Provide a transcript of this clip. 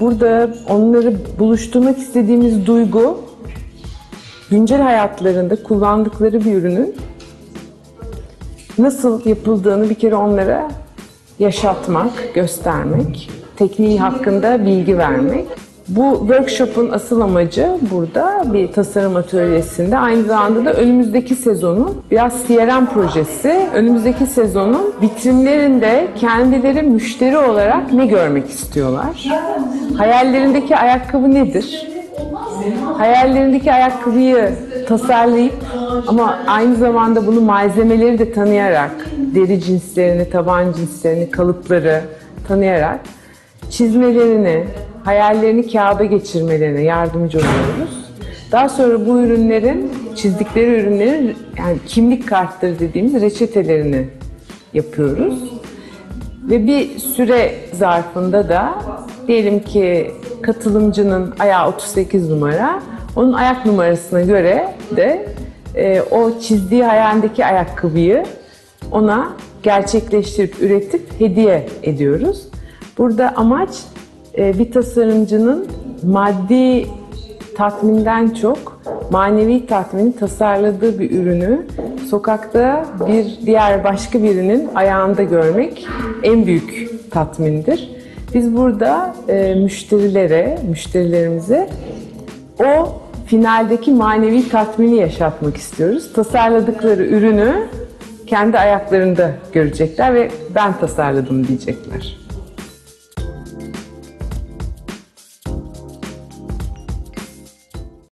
burada onları buluşturmak istediğimiz duygu güncel hayatlarında kullandıkları bir ürünün nasıl yapıldığını bir kere onlara yaşatmak, göstermek, tekniği hakkında bilgi vermek. Bu workshop'un asıl amacı burada bir tasarım atölyesinde aynı zamanda da önümüzdeki sezonun biraz CRM projesi, önümüzdeki sezonun vitrinlerinde kendileri müşteri olarak ne görmek istiyorlar? Hayallerindeki ayakkabı nedir? Hayallerindeki ayakkabıyı tasarlayıp ama aynı zamanda bunu malzemeleri de tanıyarak, deri cinslerini, taban cinslerini, kalıpları tanıyarak çizmelerini, hayallerini kağıda geçirmelerine yardımcı oluyoruz. Daha sonra bu ürünlerin, çizdikleri ürünlerin yani kimlik kartları dediğimiz reçetelerini yapıyoruz. Ve bir süre zarfında da diyelim ki katılımcının ayağı 38 numara, onun ayak numarasına göre de e, o çizdiği hayalindeki ayakkabıyı ona gerçekleştirip, üretip hediye ediyoruz. Burada amaç bir tasarımcının maddi tatminden çok manevi tatmini tasarladığı bir ürünü sokakta bir diğer başka birinin ayağında görmek en büyük tatmindir. Biz burada e, müşterilere, müşterilerimize o finaldeki manevi tatmini yaşatmak istiyoruz. Tasarladıkları ürünü kendi ayaklarında görecekler ve ben tasarladım diyecekler.